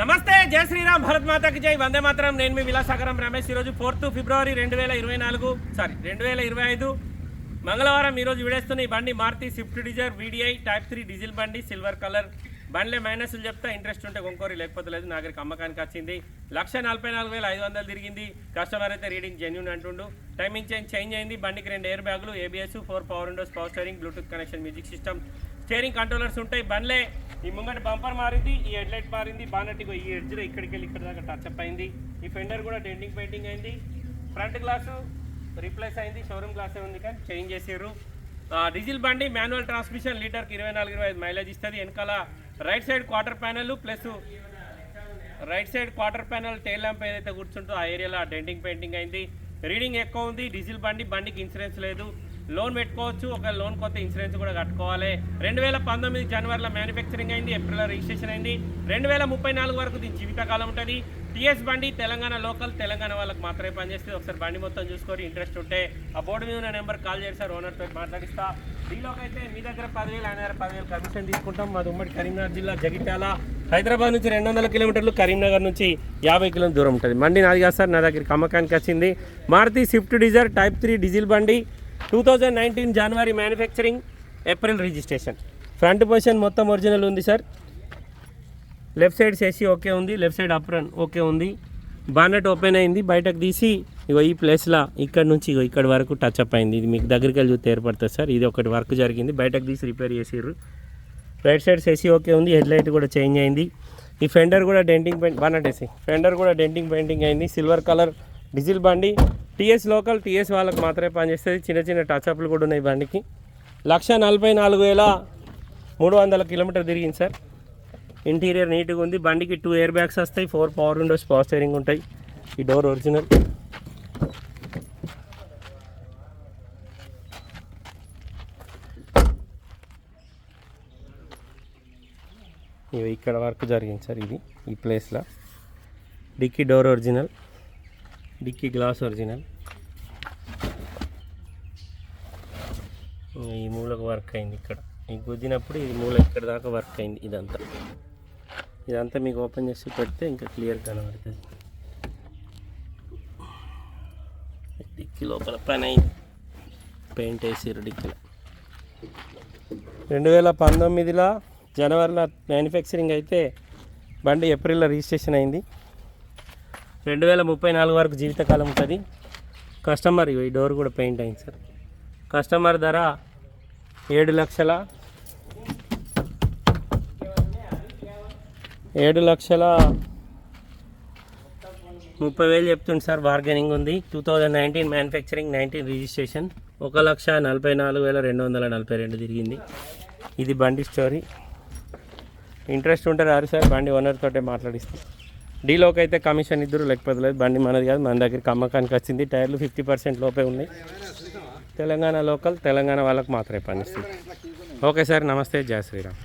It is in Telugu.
నమస్తే జయ శ్రీరామ్ భరత్ మాతకి జై. వందే మాత్రం. నేను మీ విలాసాగరం రమేష్. ఈరోజు ఫోర్త్ ఫిబ్రవరి రెండు వేల ఇరవై నాలుగు సారీ రెండు వేల ఇరవై ఐదు. మంగళవారం ఈరోజు విడేస్తున్న ఈ బండి Maruti Swift Dzire VDI type three diesel బండి సిల్వర్ కలర్ బండ్లే. మైనస్లు చెప్తా ఇంట్రెస్ట్ ఉంటే కొనుక్కోరి లేకపోతే లేదు నా అమ్మకానికి వచ్చింది. లక్ష నలభై నాలుగు వేల ఐదు వందలు తిరిగింది. కస్టమర్ అయితే రీడింగ్ జెన్యున్ అంటుండు. టైమింగ్ చేంజ్ చేంజ్ అయింది. బండికి రెండు ఎయిర్ బ్యాగులు ABS four power windows power steering Bluetooth connection music system steering controllers ఉంటాయి. బండ్లే ఈ ముంగట బంపర్ మారింది ఈ హెడ్లైట్ మారింది బానట్ ఈ ఎడ్జ్లో ఇక్కడికి వెళ్ళి ఇక్కడ దాకా టచ్ అప్ అయింది. ఈ ఫెండర్ కూడా డెంటింగ్ పెయింటింగ్ అయింది. ఫ్రంట్ గ్లాసు రీప్లేస్ అయింది షోరూమ్ గ్లాసే ఉంది కానీ చేంజ్ చేసారు డీజిల్ బండి మాన్యువల్ ట్రాన్స్మిషన్ లీటర్కి ఇరవై నాలుగు ఇరవై ఐదు మైలేజ్ ఇస్తుంది. వెనకాల right side quarter panel plus right side quarter panel tail lamp ఏదైతే కూర్చుంటో ఆ ఏరియాలో డెంటింగ్ పెయింటింగ్ అయింది. రీడింగ్ ఎక్కువ ఉంది డీజిల్ బండి బండికి ఇన్సూరెన్స్ లేదు. లోన్ పెట్టుకోవచ్చు. ఒక లోన్ కొత్త ఇన్సూరెన్స్ కూడా కట్టుకోవాలి. రెండు వేల పంతొమ్మిది జనవరిలో మ్యానుఫ్యాక్చరింగ్ అయింది ఏప్రిల్లో రిజిస్ట్రేషన్ అయింది. రెండు వేల ముప్పై నాలుగు వరకు దీని జీవితకాలం ఉంటుంది. టీఎస్ బండి తెలంగాణ లోకల్ తెలంగాణ వాళ్ళకి మాత్రమే పనిచేస్తుంది. ఒకసారి బండి మొత్తం చూసుకొని ఇంట్రెస్ట్ ఉంటే ఆ బోర్డు మీద ఉన్న నెంబర్ కాల్ చేసి సార్ ఓనర్తో మాట్లాడిస్తా. దీనిలోకి అయితే మీ దగ్గర పదివేలు ఆయన దగ్గర పదివేలు కమిషన్ తీసుకుంటాం. మాది ఉమ్మడి కరీంనగర్ జిల్లా జగిత్యాల. హైదరాబాద్ నుంచి రెండు వందల కిలోమీటర్లు కరీంనగర్ నుంచి యాభై కిలోమీటర్ దూరం ఉంటుంది. బండి నాది కాదు సార్ నా దగ్గరికి అమ్మకానికి వచ్చింది. Maruti Swift Dzire type three diesel బండి. టూ థౌజండ్ నైన్టీన్ జనవరి manufacturing April registration front position మొత్తం ఒరిజినల్ ఉంది సార్ లెఫ్ట్ సైడ్ చేసి ఓకే ఉంది లెఫ్ట్ సైడ్ అప్రన్ ఓకే ఉంది. బానెట్ ఓపెన్ అయింది బయటకు తీసి ఇగో ఈ ప్లేస్లో ఇక్కడ నుంచి ఇగో ఇక్కడ వరకు టచ్ అప్ అయింది. ఇది మీకు దగ్గరికి వెళ్ళి చూస్తే ఏర్పడుతుంది సార్ ఇది ఒకటి వర్క్ జరిగింది బయటకు తీసి రిపేర్ చేసిర్రు. రైట్ సైడ్ చేసి ఓకే ఉంది హెడ్ లైట్ కూడా చేంజ్ అయింది. ఈ ఫెండర్ కూడా డెంటింగ్ పెయింట్ బానెట్ వేసి. ఫెండర్ కూడా డెంటింగ్ పెయింటింగ్ అయింది సిల్వర్ కలర్ డీజిల్ బండి. టీఎస్ లోకల్ టీఎస్ వాళ్ళకి మాత్రమే పనిచేస్తుంది. చిన్న చిన్న టచ్ అప్లు కూడా ఉన్నాయి బండికి. లక్ష నలభై నాలుగు వేల మూడు వందల కిలోమీటర్ తిరిగింది సార్. ఇంటీరియర్ నీట్గా ఉంది. బండికి టూ ఎయిర్ బ్యాగ్స్ వస్తాయి four power windows power steering ఉంటాయి. ఈ డోర్ ఒరిజినల్ ఇవి ఇక్కడ వర్క్ జరిగింది సార్ ఇది ఈ ప్లేస్లో dicky door original dicky glass original. ఈ మూలకు వర్క్ అయింది ఇక్కడ. ఈ గుద్దినప్పుడు ఈ మూల ఇక్కడ దాకా వర్క్ అయింది ఇదంతా. ఇదంతా మీకు ఓపెన్ చేసి పెడితే ఇంకా క్లియర్ కనబడుతుంది. డిక్కీ లోపల పని అయింది. పెయింట్ వేసారు డిక్కీలో. రెండు వేల పంతొమ్మిదిలో జనవరిలో మ్యానుఫ్యాక్చరింగ్ అయితే బండి ఏప్రిల్లో రిజిస్ట్రేషన్ అయింది. రెండు వేల ముప్పై నాలుగు వరకు జీవితకాలం ఉంటుంది. కస్టమర్ ఈ డోర్ కూడా పెయింట్ అయింది సార్. కస్టమర్ ధర ఏడు లక్షల ఏడు లక్షల ముప్పై వేలు చెప్తుంది సార్ బార్గెనింగ్ ఉంది. Two thousand nineteen manufacturing nineteen registration ఒక లక్ష నలభై నాలుగు వేల రెండు వందల నలభై రెండు తిరిగింది. ఇది బండి స్టోరీ ఇంట్రెస్ట్ ఉంటే రారు సార్ బండి ఓనర్ తోటే మాట్లాడిస్తాం. డీలోకి అయితే కమిషన్ ఇద్దరు లేకపోతే లేదు బండి మనది కాదు మన దగ్గరికి అమ్మకానికి వచ్చింది. టైర్లు ఫిఫ్టీ పర్సెంట్ లోపే ఉన్నాయి. తెలంగాణ లోకల్ తెలంగాణ వాళ్ళకి మాత్రమే పనిస్తుంది ఓకే సార్ నమస్తే జయ శ్రీరామ్.